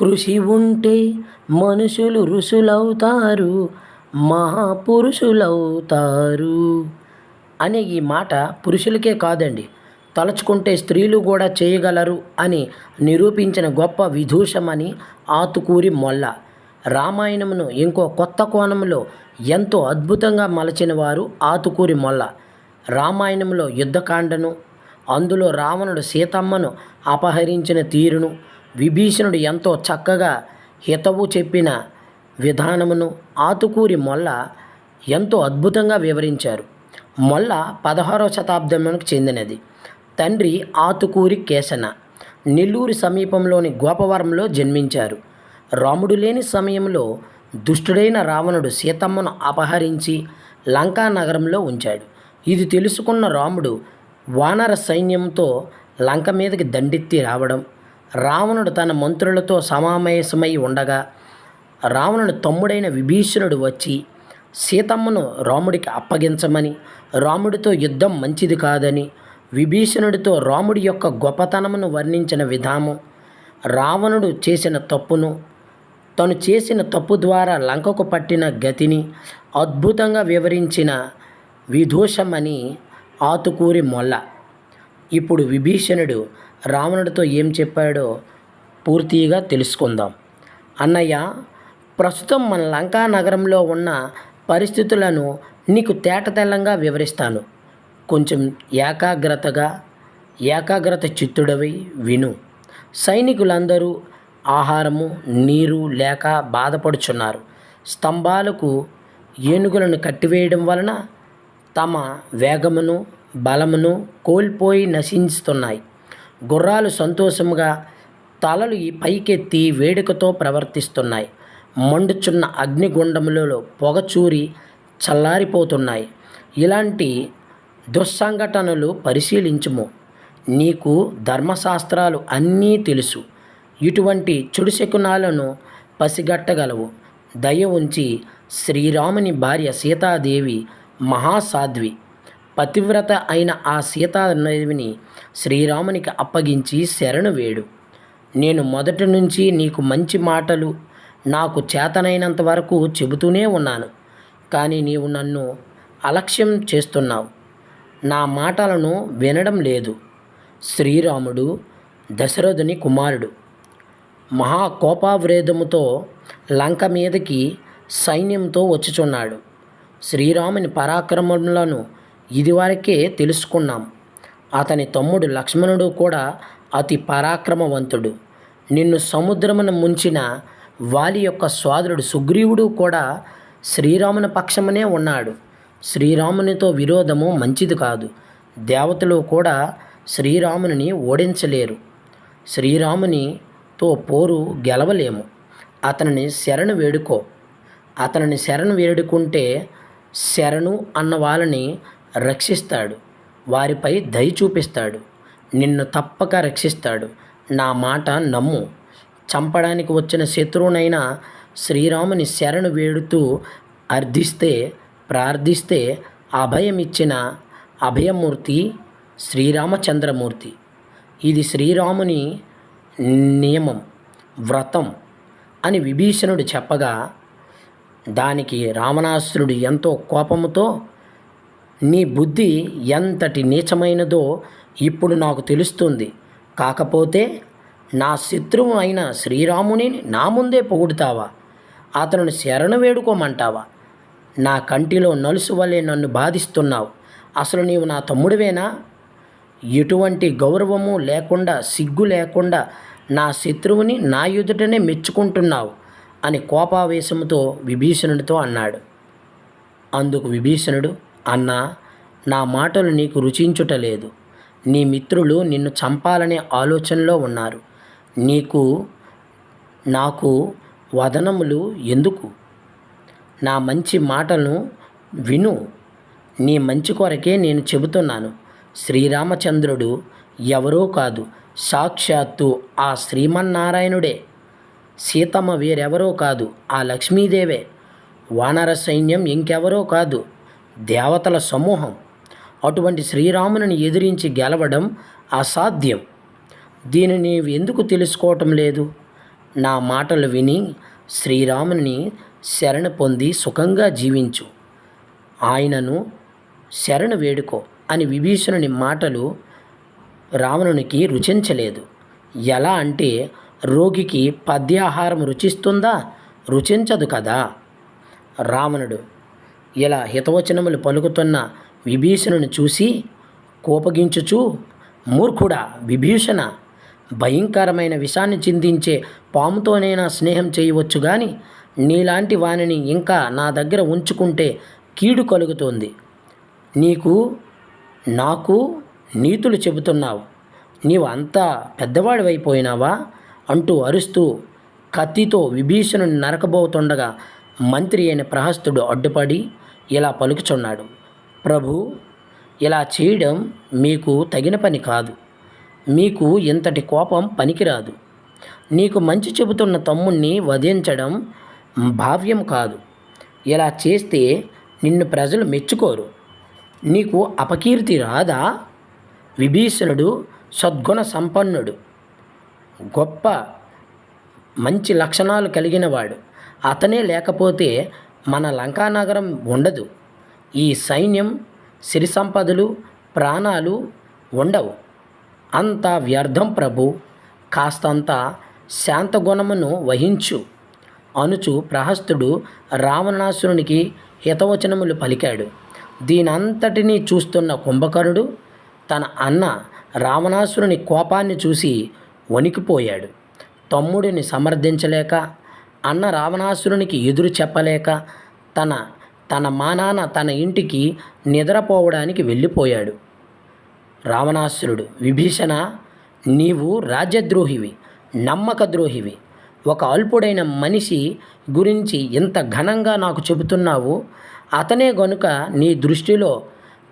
కృషి ఉంటే మనుషులు ఋషులవుతారు మహాపురుషులవుతారు. అనే ఈ మాట పురుషులకే కాదండి. తలుచుకుంటే స్త్రీలు కూడా చేయగలరు అని నిరూపించిన గొప్ప విదూషమని ఆతుకూరి మొల్ల. రామాయణమును ఇంకో కొత్త కోణంలో ఎంతో అద్భుతంగా మలచిన వారు ఆతుకూరి మొల్ల. రామాయణంలో యుద్ధకాండను అందులో రావణుడు సీతమ్మను అపహరించిన తీరును విభీషణుడు ఎంతో చక్కగా హితవు చెప్పిన విధానమును ఆతుకూరి మొల్ల ఎంతో అద్భుతంగా వివరించారు. మొల్ల పదహారవ శతాబ్దంకి చెందినది. తండ్రి ఆతుకూరి కేశన నెల్లూరు సమీపంలోని గోపవరంలో జన్మించారు. రాముడు లేని సమయంలో దుష్టుడైన రావణుడు సీతమ్మను అపహరించి లంకా నగరంలో ఉంచాడు. ఇది తెలుసుకున్న రాముడు వానర సైన్యంతో లంక మీదకి దండెత్తి రావడం రావణుడు తన మంత్రులతో సమావేశమై ఉండగా రావణుని తమ్ముడైన విభీషణుడు వచ్చి సీతమ్మను రాముడికి అప్పగించమని రాముడితో యుద్ధం మంచిది కాదని విభీషణుడితో రాముడి యొక్క గొప్పతనమును వర్ణించిన విధానం రావణుడు చేసిన తప్పును తను చేసిన తప్పు ద్వారా లంకకు పట్టిన గతిని అద్భుతంగా వివరించిన విదూషమని ఆతుకూరి మొల్ల. ఇప్పుడు విభీషణుడు రావణుడితో ఏం చెప్పాడో పూర్తిగా తెలుసుకుందాం. అన్నయ్య ప్రస్తుతం మన లంకా నగరంలో ఉన్న పరిస్థితులను నీకు తేటతెల్లంగా వివరిస్తాను. కొంచెం ఏకాగ్రతగా ఏకాగ్రత చిత్తుడవి విను. సైనికులందరూ ఆహారము నీరు లేక బాధపడుచున్నారు. స్తంభాలకు ఏనుగులను కట్టివేయడం వలన తమ వేగమును బలమును కోల్పోయి నశిస్తున్నాయి గుర్రాలు సంతోషముగా తలలు పైకెత్తి వేడుకతో ప్రవర్తిస్తున్నాయి. మండుచున్న అగ్నిగుండములలో పొగచూరి చల్లారిపోతున్నాయి. ఇలాంటి దుస్సంఘటనలు పరిశీలించుము. నీకు ధర్మశాస్త్రాలు అన్నీ తెలుసు. ఇటువంటి చెడు శకునాలను పసిగట్టగలవు. దయ ఉంచి శ్రీరాముని భార్య సీతాదేవి మహాసాధ్వి. పతివ్రత అయిన ఆ సీతాదేవిని శ్రీరామునికి అప్పగించి శరణు వేడు. నేను మొదటి నుంచి నీకు మంచి మాటలు నాకు చేతనైనంత వరకు చెబుతూనే ఉన్నాను. కానీ నీవు నన్ను అలక్ష్యం చేస్తున్నావు. నా మాటలను వినడం లేదు. శ్రీరాముడు దశరథుని కుమారుడు. మహాకోపావ్రేదముతో లంక మీదకి సైన్యంతో వచ్చుచున్నాడు. శ్రీరాముని పరాక్రమములను ఇదివరకే తెలుసుకున్నాం. అతని తమ్ముడు లక్ష్మణుడు కూడా అతి పరాక్రమవంతుడు. నిన్ను సముద్రమున ముంచిన వాలి యొక్క సోదరుడు సుగ్రీవుడు కూడా శ్రీరాముని పక్షమనే ఉన్నాడు. శ్రీరామునితో విరోధము మంచిది కాదు. దేవతలు కూడా శ్రీరాముని ఓడించలేరు. శ్రీరామునితో పోరు గెలవలేము. అతనిని శరణు వేడుకో. అతనిని శరణు వేడుకుంటే శరణు అన్న వాళ్ళని రక్షిస్తాడు. వారిపై దయ చూపిస్తాడు. నిన్ను తప్పక రక్షిస్తాడు. నా మాట నమ్ము. చంపడానికి వచ్చిన శత్రువునైనా శ్రీరాముని శరణు వేడుతూ అర్థిస్తే ప్రార్థిస్తే అభయమిచ్చిన అభయమూర్తి శ్రీరామచంద్రమూర్తి. ఇది శ్రీరాముని నియమం వ్రతం అని విభీషణుడు చెప్పగా దానికి రావణాసురుడు ఎంతో కోపముతో నీ బుద్ధి ఎంతటి నీచమైనదో ఇప్పుడు నాకు తెలుస్తుంది. కాకపోతే నా శత్రువు అయిన శ్రీరాముని నా ముందే పొగుడుతావా? అతను శరణు వేడుకోమంటావా? నా కంటిలో నలుసు వలె నన్ను బాధిస్తున్నావు. అసలు నీవు నా తమ్ముడివేనా? ఎటువంటి గౌరవము లేకుండా సిగ్గు లేకుండా నా శత్రువుని నా ఎదుటనే మెచ్చుకుంటున్నావు అని కోపావేశంతో విభీషణుడితో అన్నాడు. అందుకు విభీషణుడు అన్నా నా మాటలు నీకు రుచించుటలేదు నీ మిత్రులు నిన్ను చంపాలనే ఆలోచనలో ఉన్నారు. నీకు నాకు వదనములు ఎందుకు? నా మంచి మాటలను విను. నీ మంచి కొరకే నేను చెబుతున్నాను. శ్రీరామచంద్రుడు ఎవరో కాదు సాక్షాత్తు ఆ శ్రీమన్నారాయణుడే. సీతమ్మ వేరెవరో కాదు ఆ లక్ష్మీదేవే. వానర సైన్యం ఇంకెవరో కాదు దేవతల సమూహం. అటువంటి శ్రీరాముని ఎదిరించి గెలవడం అసాధ్యం. దీనిని ఎందుకు తెలుసుకోవటం లేదు? నా మాటలు విని శ్రీరాముని శరణ పొంది సుఖంగా జీవించు. ఆయనను శరణ వేడుకో అని విభీషణుని మాటలు రావణునికి రుచించలేదు. ఎలా అంటే రోగికి పద్యాహారం రుచిస్తుందా? రుచించదు కదా. రావణుడు ఇలా హితవచనములు పలుకుతున్న విభీషణుని చూసి కోపగించుచు మూర్ఖుడా విభీషణ భయంకరమైన విషాన్ని చిందించే పాముతోనైనా స్నేహం చేయవచ్చు కానీ నీలాంటి వానిని ఇంకా నా దగ్గర ఉంచుకుంటే కీడు కలుగుతోంది. నీకు నాకు నీతులు చెబుతున్నావు. నీవు అంతా పెద్దవాడివైపోయినావా? అంటూ అరుస్తూ కత్తితో విభీషణుని నరకబోతుండగా మంత్రి అయిన ప్రహస్తుడు అడ్డుపడి ఇలా పలుకుచున్నాడు. ప్రభు ఇలా చేయడం మీకు తగిన పని కాదు. మీకు ఇంతటి కోపం పనికిరాదు. నీకు మంచి చెబుతున్న తమ్ముణ్ణి వధించడం భావ్యం కాదు. ఇలా చేస్తే నిన్ను ప్రజలు మెచ్చుకోరు. నీకు అపకీర్తి రాదా విభీషణుడు సద్గుణ సంపన్నుడు. గొప్ప మంచి లక్షణాలు కలిగినవాడు. అతనే లేకపోతే మన లంకానగరం ఉండదు. ఈ సైన్యం సిరి సంపదలు ప్రాణాలు ఉండవు. అంతా వ్యర్థం ప్రభు! కాస్తంత శాంతగుణమును వహించు. అనుచు ప్రహస్తుడు రావణాసురునికి హితవచనములు పలికాడు. దీనంతటినీ చూస్తున్న కుంభకర్ణుడు తన అన్న రావణాసురుని కోపాన్ని చూసి వణికిపోయాడు. తమ్ముడిని సమర్థించలేక అన్న రావణాసురునికి ఎదురు చెప్పలేక తన తన మానాన తన ఇంటికి నిద్రపోవడానికి వెళ్ళిపోయాడు. రావణాసురుడు విభీషణ నీవు రాజ్యద్రోహివి నమ్మక ద్రోహివి. ఒక అల్పుడైన మనిషి గురించి ఇంత ఘనంగా నాకు చెబుతున్నావు అతనే గనుక నీ దృష్టిలో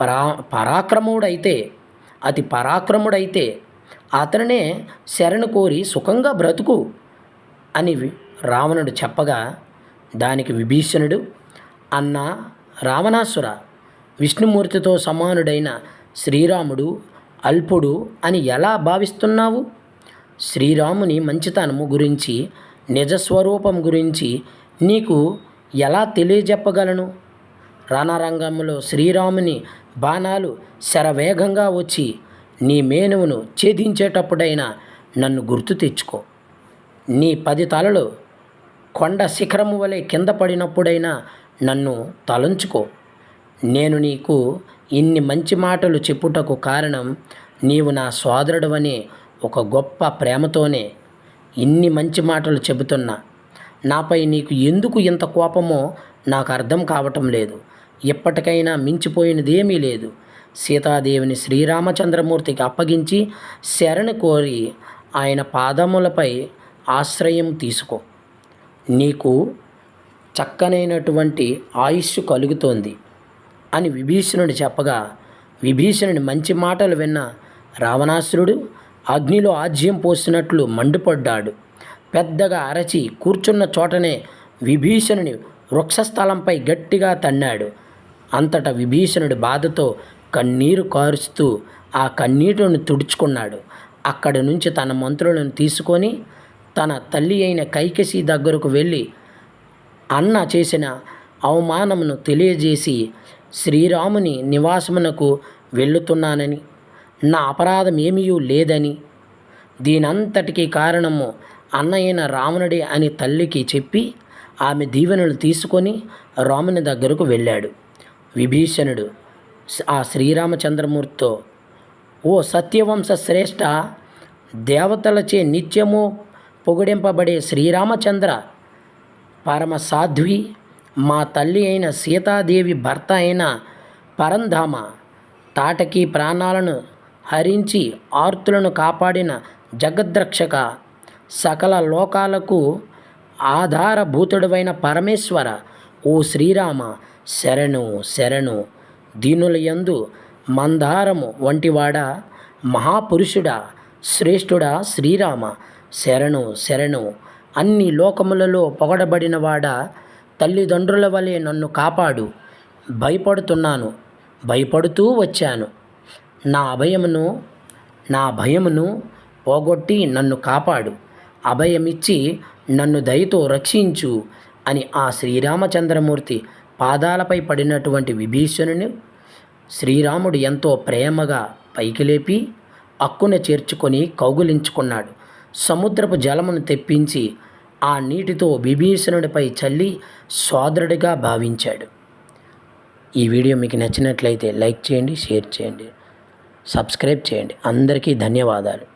పరా పరాక్రముడైతే అతి పరాక్రముడైతే అతనే శరణు కోరి సుఖంగా బ్రతుకు అని రావణుడు చెప్పగా దానికి విభీషణుడు అన్న రావణాసుర విష్ణుమూర్తితో సమానుడైన శ్రీరాముడు అల్పుడు అని ఎలా భావిస్తున్నావు? శ్రీరాముని మంచితనము గురించి నిజస్వరూపం గురించి నీకు ఎలా తెలియజెప్పగలను? రణరంగంలో శ్రీరాముని బాణాలు శరవేగంగా వచ్చి నీ మేనువును ఛేదించేటప్పుడైనా నన్ను గుర్తు తెచ్చుకో. నీ పది తలలు కొండ శిఖరము వలె కింద పడినప్పుడైనా నన్ను తలంచుకో. నేను నీకు ఇన్ని మంచి మాటలు చెప్పుటకు కారణం నీవు నా సోదరుడవనే ఒక గొప్ప ప్రేమతోనే ఇన్ని మంచి మాటలు చెబుతున్నా. నాపై నీకు ఎందుకు ఇంత కోపమో నాకు అర్థం కావటం లేదు. ఇప్పటికైనా మించిపోయినదేమీ లేదు. సీతాదేవిని శ్రీరామచంద్రమూర్తికి అప్పగించి శరణు కోరి ఆయన పాదములపై ఆశ్రయం తీసుకో. నీకు చక్కనైనటువంటి ఆయుష్ కలుగుతోంది అని విభీషణుడు చెప్పగా విభీషణుని మంచి మాటలు విన్న రావణాసురుడు అగ్నిలో ఆజ్యం పోసినట్లు మండిపడ్డాడు. పెద్దగా అరచి కూర్చున్న చోటనే విభీషణుని వృక్షస్థలంపై గట్టిగా తన్నాడు. అంతటా విభీషణుడి బాధతో కన్నీరు కారుస్తూ ఆ కన్నీటిని తుడుచుకున్నాడు. అక్కడి నుంచి తన మంత్రులను తీసుకొని తన తల్లి అయిన కైకసి దగ్గరకు వెళ్ళి అన్న చేసిన అవమానమును తెలియజేసి శ్రీరాముని నివాసమునకు వెళ్ళుతున్నానని నా అపరాధం ఏమీ లేదని దీనంతటికీ కారణము అన్నయ్యన రావణుడే అని తల్లికి చెప్పి ఆమె దీవెనలు తీసుకొని రాముని దగ్గరకు వెళ్ళాడు. విభీషణుడు ఆ శ్రీరామచంద్రమూర్తితో ఓ సత్యవంశ శ్రేష్ఠ దేవతలచే నిత్యము పొగిడింపబడే శ్రీరామచంద్ర పరమ సాధ్వి మా తల్లి అయిన సీతాదేవి భర్త అయిన పరంధామ తాటకి ప్రాణాలను హరించి ఆర్తులను కాపాడిన జగద్రక్షక సకల లోకాలకు ఆధారభూతుడవైన పరమేశ్వర ఓ శ్రీరామ శరణు శరణు దీనుల యందు మందారము వంటివాడా మహాపురుషుడా శ్రేష్ఠుడా శ్రీరామ శరణు శరణు. అన్ని లోకములలో పొగడబడినవాడా తల్లిదండ్రుల వలె నన్ను కాపాడు. భయపడుతున్నాను భయపడుతూ వచ్చాను. నా అభయమును నా భయమును పోగొట్టి నన్ను కాపాడు. అభయమిచ్చి నన్ను దయతో రక్షించు అని ఆ శ్రీరామచంద్రమూర్తి పాదాలపై పడినటువంటి విభీషణుని శ్రీరాముడు ఎంతో ప్రేమగా పైకి లేపి అక్కున చేర్చుకొని కౌగులించుకున్నాడు. సముద్రపు జలమును తెప్పించి ఆ నీటితో విభీషణుడిపై చల్లి సోదరుడిగా భావించాడు. ఈ వీడియో మీకు నచ్చినట్లయితే లైక్ చేయండి షేర్ చేయండి సబ్స్క్రైబ్ చేయండి. అందరికీ ధన్యవాదాలు.